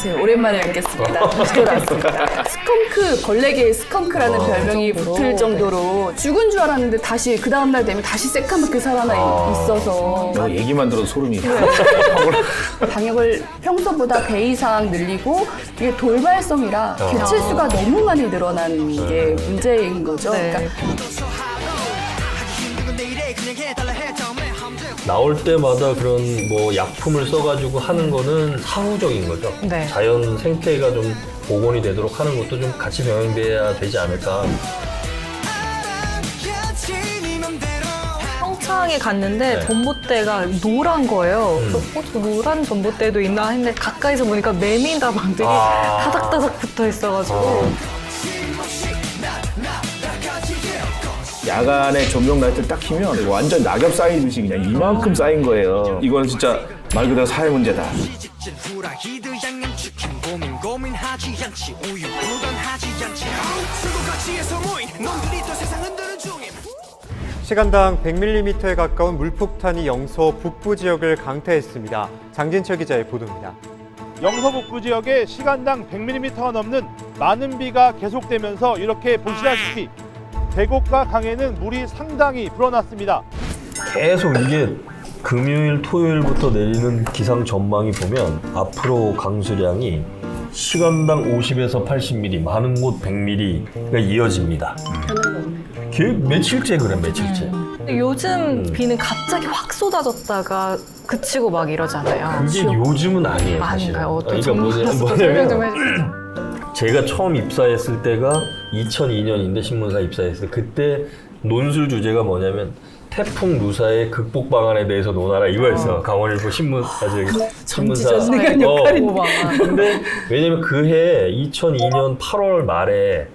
안녕하세요. 오랜만에 뵙겠습니다. 다시 돌아왔습니다. 스컹크, 벌레계의 스컹크라는 별명이 그 정도로. 붙을 정도로 죽은 줄 알았는데 다시 그 다음날 되면 다시 새까맣게 살아나 있어서 너 얘기만 들어도 소름이. 방역을 평소보다 배 이상 늘리고 이게 돌발성이라 개체수가 너무 많이 늘어난 게 문제인 거죠. 네. 그러니까 나올 때마다 그런 뭐 약품을 써가지고 하는 거는 사후적인 거죠. 네. 자연 생태가 좀 복원이 되도록 하는 것도 좀 같이 병행돼야 되지 않을까. 평창에 갔는데 네. 전봇대가 노란 거예요. 음. 그래서 어, 저 노란 전봇대도 있나 했는데 가까이서 보니까 매미다방들이 아. 다닥다닥 붙어 있어가지고 야간에 조명 라이트를 딱 키면 완전 낙엽 쌓이듯이 그냥 이만큼 쌓인 거예요. 이건 진짜 말 그대로 사회 문제다. 시간당 100mm에 가까운 물폭탄이 영서 북부 지역을 강타했습니다. 장진철 기자의 보도입니다. 영서 북부 지역에 시간당 100mm가 넘는 많은 비가 계속되면서 이렇게 보시다시피 계곡과 강에는 물이 상당히 불어났습니다. 계속 이게 금요일, 토요일부터 내리는 기상 전망이 보면 앞으로 강수량이 시간당 50에서 80mm, 많은 곳 100mm가 이어집니다. 그 며칠째 그래, 며칠째. 근데 요즘 비는 갑자기 확 쏟아졌다가 그치고 막 이러잖아요. 그게 요즘은 아니에요, 사실은. 아닌가요? 어떤 그러니까 뭐냐- 전문가로서 설명 좀 뭐냐면 해주세요. 제가 처음 입사했을 때가 2002년인데 신문사 입사했을 때 그때 논술 주제가 뭐냐면 태풍 루사의 극복 방안에 대해서 논하라 이거였어. 강원일보 신문 아 저기 신문사. 전지전능한 어. 역할인데. 근데 왜냐면 그해 2002년 8월 말에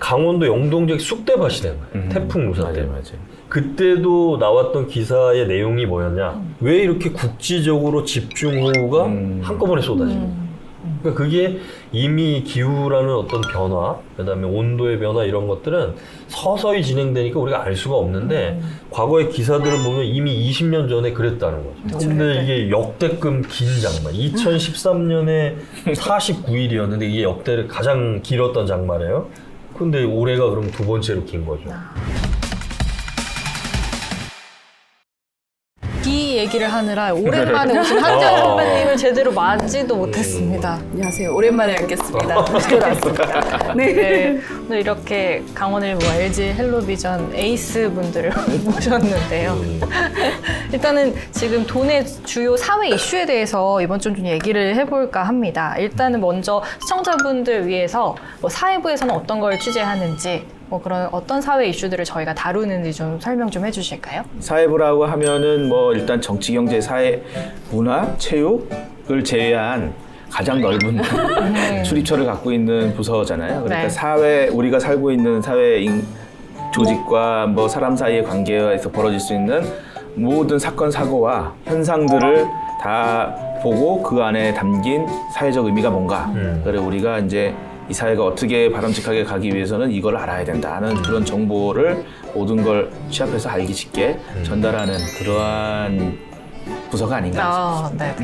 강원도 영동지역 쑥대밭이 된 거예요. 태풍 루사 때문에. 맞아요. 그때도 나왔던 기사의 내용이 뭐였냐? 왜 이렇게 국지적으로 집중호우가 음. 한꺼번에 쏟아지냐? 그러니까 그게 이미 기후라는 어떤 변화, 그다음에 온도의 변화 이런 것들은 서서히 진행되니까 우리가 알 수가 없는데 과거의 기사들을 보면 이미 20년 전에 그랬다는 거죠. 근데 이게 역대급 긴 장마. 2013년에 49일이었는데 이게 역대 가장 길었던 장마래요. 근데 올해가 그럼 두 번째로 긴 거죠. 얘기를 하느라 오랜만에 오신 한재현 선배님을 제대로 맞지도 못했습니다. 안녕하세요. 오랜만에 뵙겠습니다. 다시 돌아왔습니다. 네. 네, 오늘 이렇게 강원일보 LG 헬로비전 에이스 분들을 모셨는데요. 일단은 지금 돈의 주요 사회 이슈에 대해서 이번 주좀 얘기를 해볼까 합니다. 일단은 먼저 시청자분들 위해서 뭐 사회부에서는 어떤 걸 취재하는지 뭐 그런 어떤 사회 이슈들을 저희가 다루는지 좀 설명 좀 해주실까요? 사회부라고 하면은 뭐 일단 정치, 경제, 사회, 문화, 체육을 제외한 가장 넓은 출입처를 갖고 있는 부서잖아요. 그러니까 네. 사회 우리가 살고 있는 사회 인, 조직과 뭐 사람 사이의 관계에서 벌어질 수 있는 모든 사건 사고와 현상들을 다 보고 그 안에 담긴 사회적 의미가 뭔가. 음. 그래 우리가 이제 이 사회가 어떻게 바람직하게 가기 위해서는 이걸 알아야 된다는 그런 정보를 모든 걸 취합해서 알기 쉽게 전달하는 그러한 부서가 아닌가. 아, 네.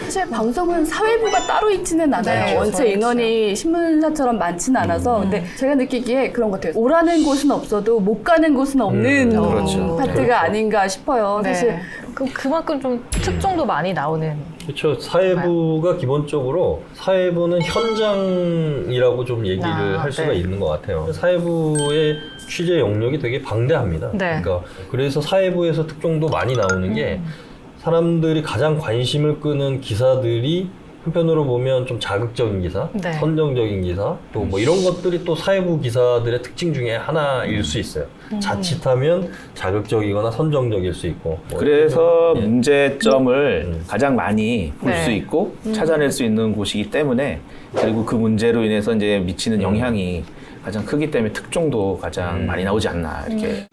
사실 방송은 사회부가 따로 있지는 않아요. 네, 원체 그렇죠. 인원이 신문사처럼 많지는 않아서. 근데 제가 느끼기에 그런 것 같아요. 오라는 곳은 없어도 못 가는 곳은 없는 음, 그렇죠. 파트가 그렇죠. 아닌가 싶어요. 네. 사실 그, 그만큼 좀 특종도 많이 나오는 그렇죠. 사회부가 기본적으로 사회부는 현장이라고 좀 얘기를 아, 할 수가 네. 있는 것 같아요. 사회부의 취재 영역이 되게 방대합니다. 네. 그러니까 그래서 사회부에서 특종도 많이 나오는 게 음. 사람들이 가장 관심을 끄는 기사들이 한편으로 보면 좀 자극적인 기사, 네. 선정적인 기사, 또 뭐 이런 것들이 또 사회부 기사들의 특징 중에 하나일 수 있어요. 음. 자칫하면 자극적이거나 선정적일 수 있고. 뭐 그래서 예. 문제점을 음. 가장 많이 볼 네. 수 있고 찾아낼 수 있는 곳이기 때문에 그리고 그 문제로 인해서 이제 미치는 영향이 가장 크기 때문에 특종도 가장 음. 많이 나오지 않나 이렇게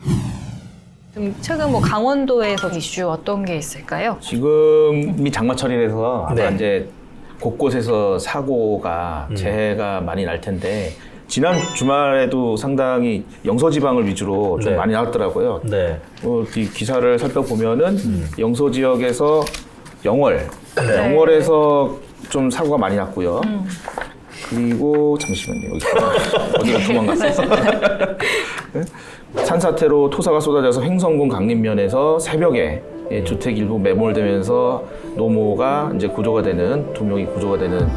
좀 최근 뭐 강원도에서 이슈 어떤 게 있을까요? 지금 이 장마철이라서 아마 네. 이제 곳곳에서 사고가 음. 재해가 많이 날 텐데 지난 주말에도 상당히 영서지방을 위주로 좀 네. 많이 나왔더라고요. 네. 어, 이 기사를 살펴보면은 음. 영서 지역에서 영월, 네. 영월에서 좀 사고가 많이 났고요. 그리고 잠시만요. 여기 어디가 도망갔어? 네? 산사태로 토사가 쏟아져서 횡성군 강림면에서 새벽에 예, 주택 일부 매몰되면서 노모가 이제 구조가 되는 두 명이 구조가 되는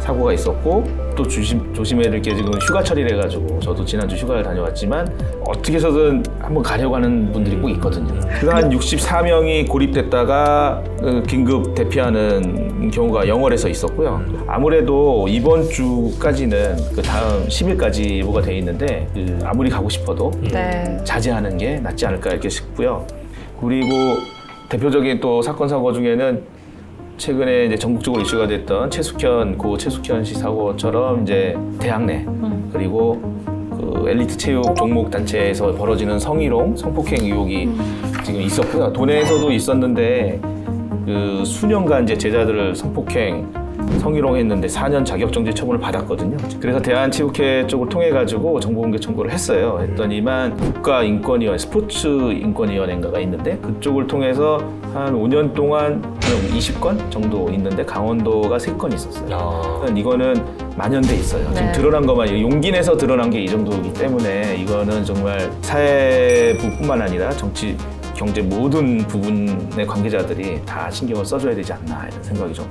사고가 있었고 또 조심 조심해야 될 게 지금 휴가철이라 가지고 저도 지난주 휴가를 다녀왔지만 어떻게 해서든 한번 가려고 하는 분들이 꼭 있거든요. 그래서 한 64명이 고립됐다가 그 긴급 대피하는 경우가 영월에서 있었고요. 아무래도 이번 주까지는 그 다음 10일까지 예보가 돼 있는데 그 아무리 가고 싶어도 네. 자제하는 게 낫지 않을까 이렇게 싶고요. 그리고 대표적인 또 사건 사고 중에는 최근에 이제 전국적으로 이슈가 됐던 최숙현 고 최숙현 씨 사고처럼 이제 대학 내 그리고 그 엘리트 체육 종목 단체에서 벌어지는 성희롱 성폭행 의혹이 지금 있었고요. 도내에서도 있었는데 그 수년간 이제 제자들을 성폭행 성희롱했는데 4년 자격정지 처분을 받았거든요. 그래서 대한체육회 쪽을 통해 가지고 정보공개 청구를 했어요. 했더니만 국가인권위원 스포츠 인권위원회인가가 있는데 그쪽을 통해서 한 5년 동안 한 20건 정도 있는데 강원도가 3건 있었어요. 아, 이거는 만연돼 있어요. 지금 네. 드러난 것만 용기 내서 드러난 게 이 정도이기 때문에 이거는 정말 사회부뿐만 아니라 정치 경제 모든 부분의 관계자들이 다 신경을 써줘야 되지 않나 이런 생각이 좀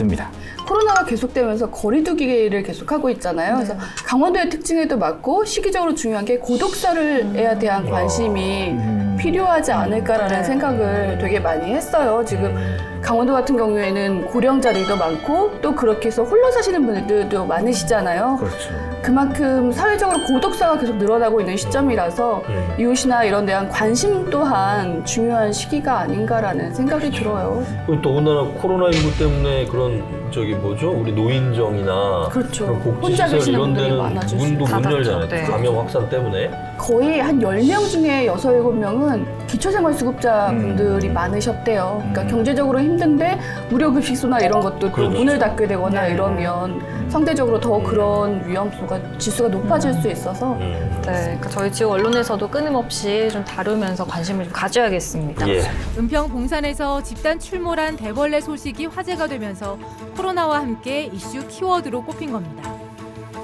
듭니다. 코로나가 계속되면서 거리두기를 계속하고 있잖아요. 그래서 강원도의 특징에도 맞고 시기적으로 중요한 게 고독사를에 대한 관심이 필요하지 않을까라는 네. 생각을 되게 많이 했어요. 지금 강원도 같은 경우에는 고령자들도 많고 또 그렇게 해서 홀로 사시는 분들도 많으시잖아요. 그렇죠. 그만큼 사회적으로 고독사가 계속 늘어나고 있는 시점이라서 음. 이웃이나 이런 데한 관심 또한 중요한 시기가 아닌가라는 생각이 들어요. 그리고 더군다나 코로나19 때문에 그런 저기 뭐죠? 우리 노인정이나 그렇죠. 그런 혼자 복지시설 계시는 이런 분들이 데는 많아질 수 문도 못 닫았죠. 열잖아요. 네. 감염 확산 때문에. 거의 한 10명 중에 6, 7명은 기초생활수급자 분들이 많으셨대요. 그러니까 경제적으로 힘든데 무료급식소나 이런 것도 또 그렇죠. 문을 닫게 되거나 네. 이러면 상대적으로 더 그런 위험수가 지수가 높아질 수 있어서 음. 네. 그러니까 저희 지역 언론에서도 끊임없이 좀 다루면서 관심을 좀 가져야겠습니다. 예. 은평 봉산에서 집단 출몰한 대벌레 소식이 화제가 되면서 코로나와 함께 이슈 키워드로 꼽힌 겁니다.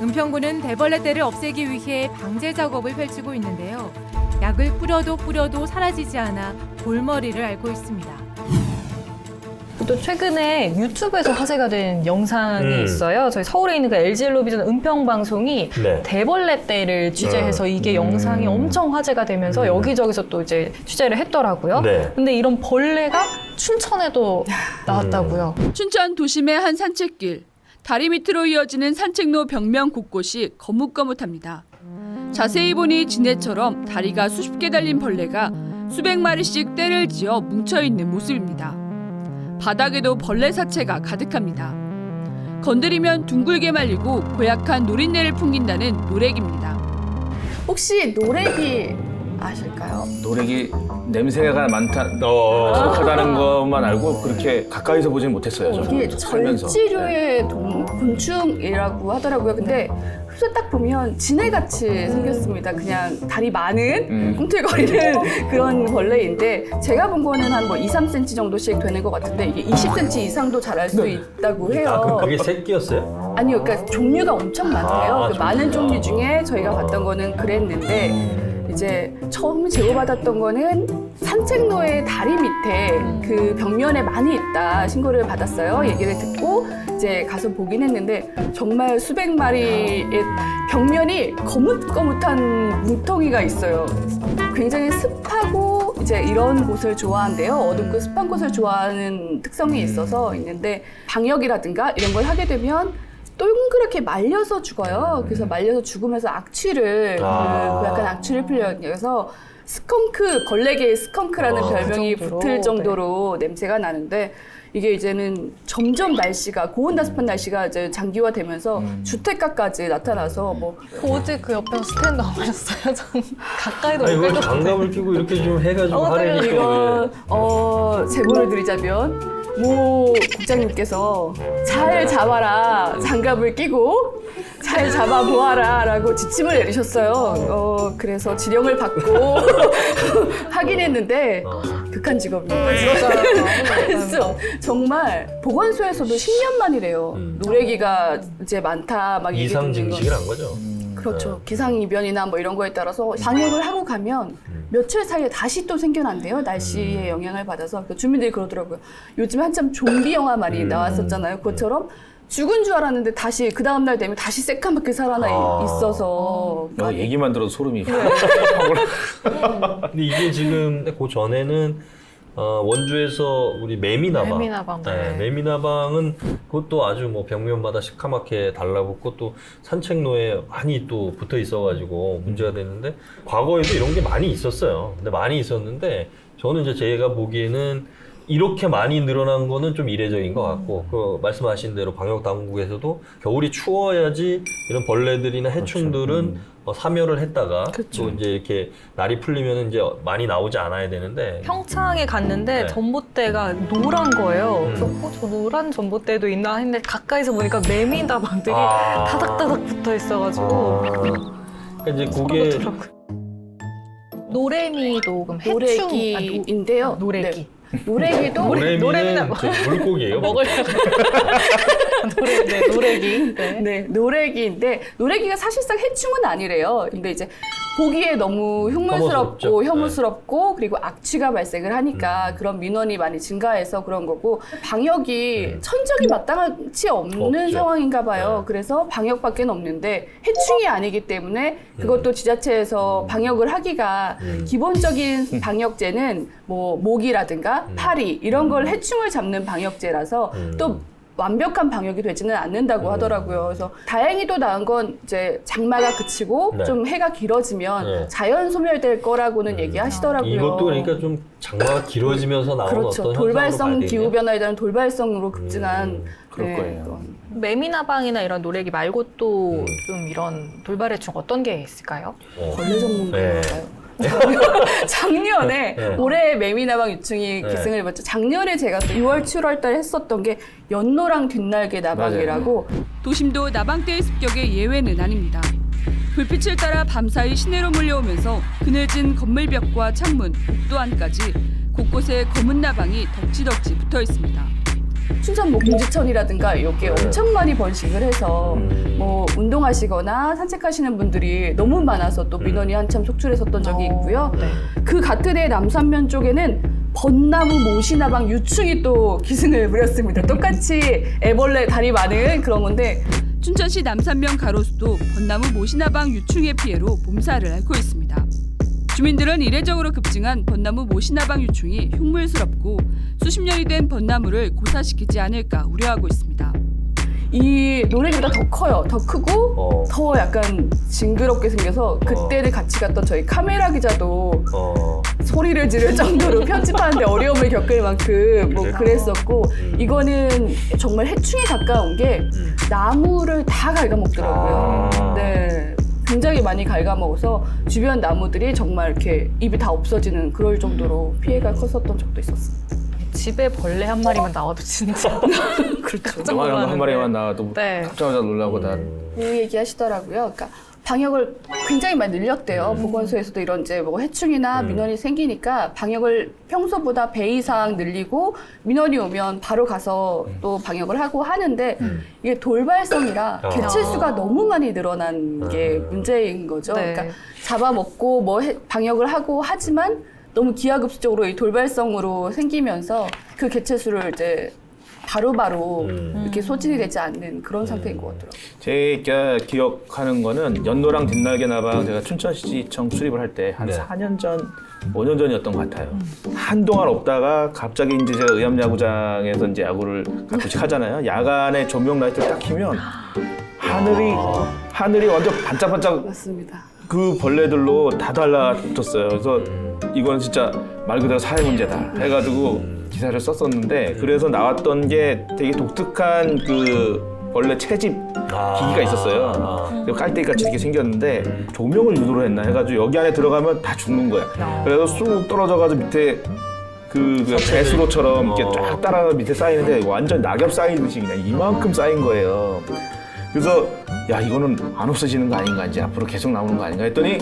은평구는 대벌레 떼를 없애기 위해 방제 작업을 펼치고 있는데요. 약을 뿌려도 뿌려도 사라지지 않아 골머리를 앓고 있습니다. 또 최근에 유튜브에서 화제가 된 영상이 음. 있어요. 저희 서울에 있는 그 LG 헬로비전 은평 방송이 네. 대벌레 떼를 취재해서 이게 음. 영상이 엄청 화제가 되면서 음. 여기저기서 또 이제 취재를 했더라고요. 네. 근데 이런 벌레가 춘천에도 나왔다고요. 춘천 도심의 한 산책길. 다리 밑으로 이어지는 산책로 벽면 곳곳이 거뭇거뭇합니다. 자세히 보니 지네처럼 다리가 수십 개 달린 벌레가 수백 마리씩 떼를 지어 뭉쳐 있는 모습입니다. 바닥에도 벌레 사체가 가득합니다. 건드리면 둥글게 말리고 고약한 노린내를 풍긴다는 노렉입니다. 혹시 노래기 아실까요? 노래기 냄새가 많다, 어. 하다는 것만 알고 그렇게 가까이서 보지는 못했어요. 저는 이게 살면서. 절지류의 동- 곤충이라고 하더라고요. 근데 흡사 딱 보면 지네같이 생겼습니다. 그냥 다리 많은 음. 꿈틀거리는 그런 벌레인데 제가 본 거는 한 뭐 2, 3cm 정도씩 되는 것 같은데 이게 20cm 이상도 자랄 수 있다고 해요. 아, 그럼 그게 새끼였어요? 아니요, 그러니까 종류가 엄청 많대요. 아, 그 많은. 종류 중에 저희가 봤던 거는 그랬는데 이제 처음 제보받았던 거는 산책로의 다리 밑에 그 벽면에 많이 있다 신고를 받았어요. 얘기를 듣고 이제 가서 보긴 했는데 정말 수백 마리의 벽면이 거뭇거뭇한 뭉텅이가 있어요. 굉장히 습하고 이제 이런 곳을 좋아한대요. 어둡고 습한 곳을 좋아하는 특성이 있어서 있는데 방역이라든가 이런 걸 하게 되면 동그랗게 말려서 죽어요. 그래서 말려서 죽으면서 악취를 아. 그 약간 악취를 풀려서 스컹크 벌레계의 스컹크라는 아, 별명이 그 정도로? 붙을 정도로 냄새가 나는데 이게 이제는 점점 날씨가 고온다습한 날씨가 이제 장기화되면서 주택가까지 나타나서 뭐 그 어제 그 옆에서 스탠드 안 하셨어요? 전 가까이도 아니, 못왜 가고 장갑을 끼고 이렇게 좀 해가지고 어, 하려니까 이거 왜. 어 제보를 드리자면 모 국장님께서 잘 잡아라 장갑을 끼고 잘 잡아 보아라라고 지침을 내리셨어요. 어, 그래서 지령을 받고 하긴 했는데 어. 극한 직업입니다. 그래서 정말 보건소에서도 10년 만이래요. 음. 노래기가 이제 많다 막 얘기 이상 듣는 거. 증식을 한 거죠. 그렇죠. 기상이변이나 뭐 이런 거에 따라서 방역을 하고 가면 음. 며칠 사이에 다시 또 생겨난대요. 날씨의 영향을 받아서. 그 주민들이 그러더라고요. 요즘 한참 좀비 영화 많이 음. 나왔었잖아요. 그것처럼 죽은 줄 알았는데 다시 그 다음 날 되면 다시 새까맣게 살아나 아. 있어서 어, 얘기만 들어도 소름이. 근데 이게 지금 그 전에는 어, 원주에서 우리 매미나방. 매미나방, 네, 네. 매미나방은 그것도 아주 뭐 벽면마다 시커멓게 달라붙고 또 산책로에 많이 또 붙어 있어가지고 문제가 됐는데 과거에도 이런 게 많이 있었어요. 근데 많이 있었는데 저는 이제 제가 보기에는 이렇게 많이 늘어난 거는 좀 이례적인 것 같고 그 말씀하신 대로 방역 당국에서도 겨울이 추워야지 이런 벌레들이나 해충들은 어, 사멸을 했다가 또 이제 이렇게 날이 풀리면 이제 많이 나오지 않아야 되는데 평창에 갔는데 네. 전봇대가 노란 거예요. 음. 그래서 어, 저 노란 전봇대도 있나 했는데 가까이서 보니까 매미나방들이 아. 다닥다닥 붙어 있어가지고 그러니까 이제 그게. 노래미도 그럼 해충 노래기인데요. 아, 노, 노래기 네. 노래기도 노래- 노래미나 노래미는 저 물고기예요. 먹으려고 노래 네, 노래기 네. 네, 노래기인데 노래기가 사실상 해충은 아니래요. 근데 이제 보기에 너무 혐오스럽죠. 흉물스럽고 혐오스럽고 그리고 악취가 발생을 하니까 그런 민원이 많이 증가해서 그런 거고 방역이 음. 천적이 마땅치 없는 없죠. 상황인가 봐요. 네. 그래서 방역밖에 없는데 해충이 아니기 때문에 그것도 지자체에서 방역을 하기가 음. 기본적인 방역제는 뭐 모기라든가 파리 이런 걸 해충을 잡는 방역제라서 음. 또 완벽한 방역이 되지는 않는다고 음. 하더라고요. 그래서 다행히 도 나은 건 이제 장마가 그치고 네. 좀 해가 길어지면 네. 자연 소멸될 거라고는 음. 얘기하시더라고요. 이것도 그러니까 좀 장마가 길어지면서 나오는 그렇죠. 어떤 돌발성 기후. 변화에 대한 돌발성으로 급증한 음, 그럴 거예요. 그런 매미나방이나 이런 노래기 말고 또 음. 좀 이런 돌발해충 어떤 게 있을까요? 어. 벌레 전문가인가요? 네. 작년에 네. 올해 매미나방 유충이 네. 기승을 입었죠. 작년에 제가 또 6월, 7월 달에 했었던 게 연노랑 뒷날개 나방이라고 도심도 나방대의 습격의 예외는 아닙니다. 불빛을 따라 밤사이 시내로 몰려오면서 그늘진 건물벽과 창문, 복도 안까지 곳곳에 검은 나방이 덕지덕지 붙어 있습니다. 춘천 뭐 공지천이라든가 여기에 네. 엄청 많이 번식을 해서 음. 뭐 운동하시거나 산책하시는 분들이 너무 많아서 또 민원이 한참 속출했었던 적이 있고요. 네. 그 같은 해 남산면 쪽에는 벚나무 모시나방 유충이 또 기승을 부렸습니다. 똑같이 애벌레 다리 많은 그런 건데 춘천시 남산면 가로수도 벚나무 모시나방 유충의 피해로 몸살을 앓고 있습니다. 주민들은 이례적으로 급증한 벚나무 모시나방 유충이 흉물스럽고 수십 년이 된 벚나무를 고사시키지 않을까 우려하고 있습니다. 이 노래기보다 더 커요. 더 크고 어. 더 약간 징그럽게 생겨서 그때를 같이 갔던 저희 카메라 기자도 어. 소리를 지를 정도로 편집하는데 어려움을 겪을 만큼 뭐 그래요? 그랬었고 음. 이거는 정말 해충에 가까운 게 음. 나무를 다 갉아먹더라고요. 아. 네. 굉장히 많이 갉아먹어서 주변 나무들이 정말 이렇게 입이 다 없어지는 그럴 정도로 피해가 컸었던 적도 있었어요. 집에 벌레 한 마리만 나와도 진짜 그렇죠. 깜짝 한 놀랐는데. 마리만 나와도 네. 깜짝깜짝 놀라고 다 그 얘기 하시더라고요. 그러니까 방역을 굉장히 많이 늘렸대요. 음. 보건소에서도 이런 이제 뭐 해충이나 음. 민원이 생기니까 방역을 평소보다 배 이상 늘리고 민원이 오면 바로 가서 또 방역을 하고 하는데 음. 이게 돌발성이라 아. 개체수가 너무 많이 늘어난 게 음. 문제인 거죠. 네. 그러니까 잡아먹고 뭐 해- 방역을 하고 하지만 너무 기하급수적으로 이 돌발성으로 생기면서 그 개체수를 이제 바로바로 음. 이렇게 소진이 되지 않는 그런 상태인 것 같더라고요. 제가 기억하는 거는 연노랑 뒷날개 나방 제가 춘천시청 수립을 할 때 한 네. 4년 전, 5년 전이었던 것 같아요. 한동안 없다가 갑자기 이제 제가 의암 야구장에서 이제 야구를 가끔씩 하잖아요. 야간에 조명 라이트를 딱 켜면 하늘이 하늘이 완전 반짝반짝 맞습니다. 그 벌레들로 다 달라붙었어요. 그래서 이건 진짜 말 그대로 사회 문제다 해가지고 기사를 썼었는데 그래서 나왔던 게 되게 독특한 그 벌레 채집 아. 기기가 있었어요. 아. 깔때기같이 이렇게 생겼는데 조명을 유도로 했나 해가지고 여기 안에 들어가면 다 죽는 거야. 그래서 쑥 떨어져가지고 밑에 그, 그 배수로처럼 이렇게 어. 쫙 따라가 밑에 쌓이는데 완전 낙엽 쌓이듯이 그냥 이만큼 쌓인 거예요. 그래서 야 이거는 안 없어지는 거 아닌가 이제 앞으로 계속 나오는 거 아닌가 했더니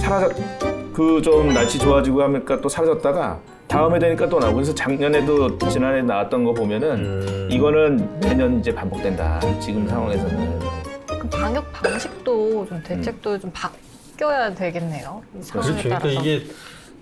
사라졌 그 좀 날씨 좋아지고 하니까 또 사라졌다가 다음에 되니까 또 나오고 그래서 작년에도 지난해 나왔던 거 보면은 음. 이거는 매년 이제 반복된다 지금 상황에서는 그럼 방역 방식도 좀 대책도 좀 바뀌어야 되겠네요. 이 상황에 그렇죠. 그러니까. 이게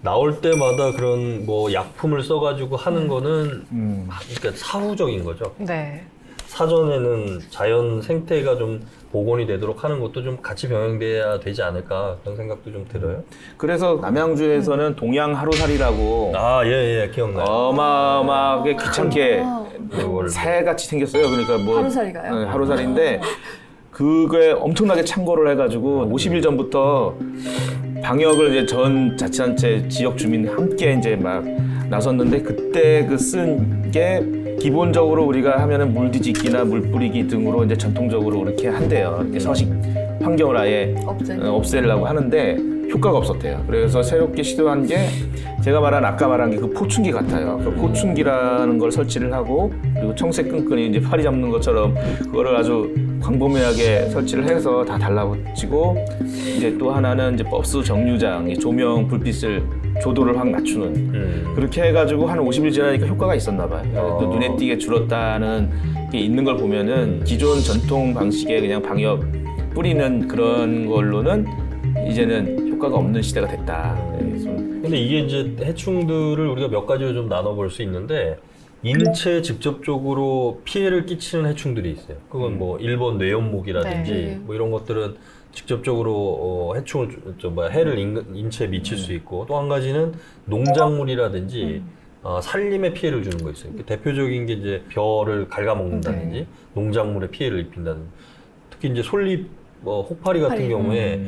나올 때마다 그런 뭐 약품을 써가지고 하는 거는 음. 그러니까 사후적인 거죠. 네. 사전에는 자연 생태가 좀 복원이 되도록 하는 것도 좀 같이 병행돼야 되지 않을까 그런 생각도 좀 들어요. 그래서 남양주에서는 동양 하루살이라고 아, 예, 예, 기억나요. 어마어마하게 귀찮게 그걸 새같이 생겼어요. 그러니까 뭐 하루살이가요? 네, 하루살인데 그거에 엄청나게 참고를 해가지고 50일 전부터 방역을 이제 전 자치단체 지역 주민 함께 이제 막 나섰는데 그때 그 쓴 게 기본적으로 우리가 하면은 물 뒤집기나 물 뿌리기 등으로 이제 전통적으로 그렇게 한대요. 이렇게 서식 환경을 아예. 어, 없애려고 하는데 효과가 없었대요. 그래서 새롭게 시도한 게 제가 말한 아까 말한 게 그 포춘기 같아요. 그 포춘기라는 걸 설치를 하고 그리고 청색 끈끈이 이제 파리 잡는 것처럼 그거를 아주 광범위하게 설치를 해서 다 달라붙이고 이제 또 하나는 이제 버스 정류장 이 조명 불빛을 조도를 확 낮추는 음. 그렇게 해가지고 한 50일 지나니까 효과가 있었나 봐요. 어. 또 눈에 띄게 줄었다는 게 있는 걸 보면은 기존 전통 방식의 그냥 방역 뿌리는 그런 걸로는 이제는 효과가 없는 시대가 됐다. 그래서 근데 이게 이제 해충들을 우리가 몇 가지로 좀 나눠볼 수 있는데 인체에 직접적으로 피해를 끼치는 해충들이 있어요. 그건 뭐 일본 뇌연목이라든지 네. 뭐 이런 것들은 직접적으로 어, 해충을 주- 저 뭐야 해를 인, 인체에 미칠 수 있고 또 한 가지는 농작물이라든지 어, 살림에 피해를 주는 거 있어요. 그 대표적인 게 이제 벼를 갉아먹는다든지 농작물에 피해를 입힌다든지 특히 이제 솔잎 뭐 혹파리 같은. 경우에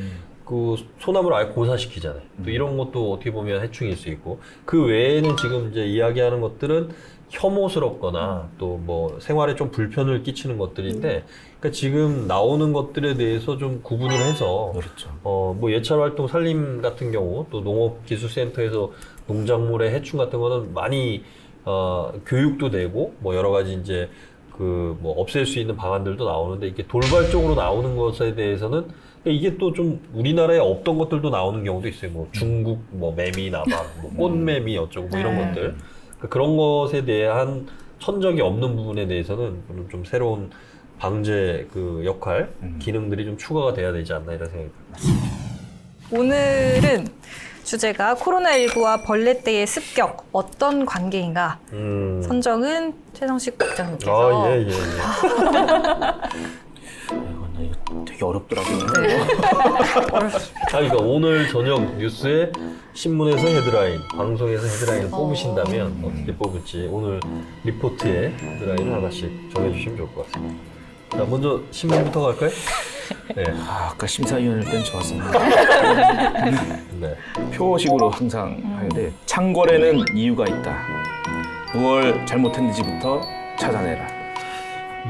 그 소나무를 아예 고사시키잖아요. 또 이런 것도 어떻게 보면 해충일 수 있고 그 외에는 지금 이제 이야기하는 것들은 혐오스럽거나 또 뭐 생활에 좀 불편을 끼치는 것들인데 그러니까 지금 나오는 것들에 대해서 좀 구분을 해서 그렇죠. 어 뭐 예찰 활동 산림 같은 경우 또 농업 기술센터에서 농작물의 해충 같은 거는 많이 어 교육도 되고 뭐 여러 가지 이제 그 뭐 없앨 수 있는 방안들도 나오는데 이게 돌발적으로 나오는 것에 대해서는 이게 또 좀 우리나라에 없던 것들도 나오는 경우도 있어요. 뭐 중국 뭐 매미 나방, 뭐 꽃매미 어쩌고 뭐 이런 네. 것들 그러니까 그런 것에 대한 천적이 없는 부분에 대해서는 좀, 좀 새로운 방제 그 역할 기능들이 좀 추가가 돼야 되지 않나 이런 생각이 듭니다. 오늘은 주제가 코로나19와 벌레 떼의 습격 어떤 관계인가 음. 선정은 최성식 국장님께서 아, 예, 예, 예. 되게 어렵더라고요. 아, 그러니까 오늘 저녁 뉴스에 신문에서 헤드라인, 방송에서 헤드라인을 뽑으신다면 어떻게 뽑을지 오늘 리포트에 헤드라인을 하나씩 정해주시면 좋을 것 같습니다. 자, 먼저 신문부터 갈까요? 네. 아, 아까 심사위원일 땐 좋았었는데 네. 표식으로 항상 하는데 창궐에는 이유가 있다. 무얼 잘못했는지부터 찾아내라.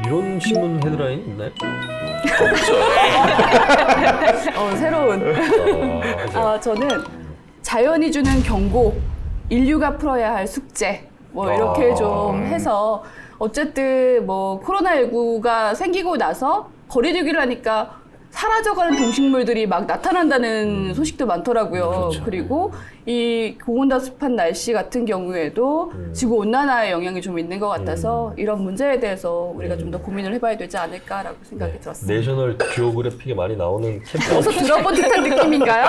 이런 신문 헤드라인 있나요? 어, 새로운. 아? 아, 저는 자연이 주는 경고, 인류가 풀어야 할 숙제, 뭐 이렇게 아. 좀 해서 어쨌든 뭐 코로나19가 생기고 나서 거리두기를 하니까 사라져가는 동식물들이 막 나타난다는 소식도 많더라고요. 그리고 이 고온다습한 날씨 같은 경우에도 지구 온난화의 영향이 좀 있는 것 같아서 이런 문제에 대해서 우리가 좀더 고민을 해봐야 되지 않을까라고 생각이 들었습니다. 내셔널 지오그래픽에 많이 나오는 캠페인. 어서 들어본 듯한 느낌인가요?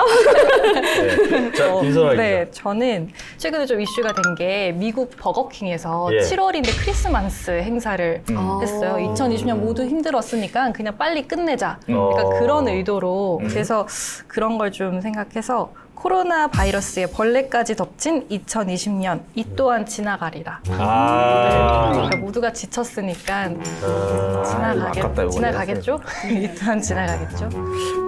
네. 자, 김선아 기자. 네, 저는 최근에 좀 이슈가 된 게 미국 버거킹에서 예. 7월인데 크리스마스 행사를 음. 했어요. 2020년 모두 힘들었으니까 그냥 빨리 끝내자. 어. 그러니까 그런 의도로 그래서 그런 걸 좀 생각해서 코로나 바이러스에 벌레까지 덮친 2020년 이 또한 지나가리라. 아. 그러니까 모두가 지쳤으니까 아. 지나가겠, 아깝다, 이거 지나가겠죠? 이 또한 지나가겠죠?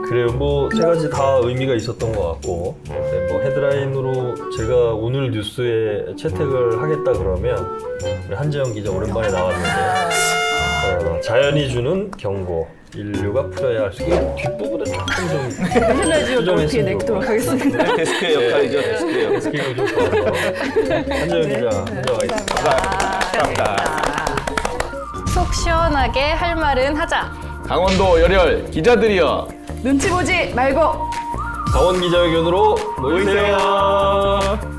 그래요. 뭐 세 가지 다 의미가 있었던 것 같고 네, 뭐 헤드라인으로 제가 오늘 뉴스에 채택을 하겠다 그러면 우리 한재영 기자 오랜만에 나왔는데 어, 자연이 주는 경고 인류가 풀어야 할 수 있는 뒷부분은 조금 좀 지오그래피에 수정했으면 내도록 하겠습니다. 데스크의 역할이죠, 데스크의 역할. 스킬이 좀 좋아서 한재영 기자 한정하겠습니다. 감사합니다. 속 시원하게 할 말은 하자. 강원도 열혈 기자들이여 눈치 보지 말고 강원 기자회견으로 모이세요.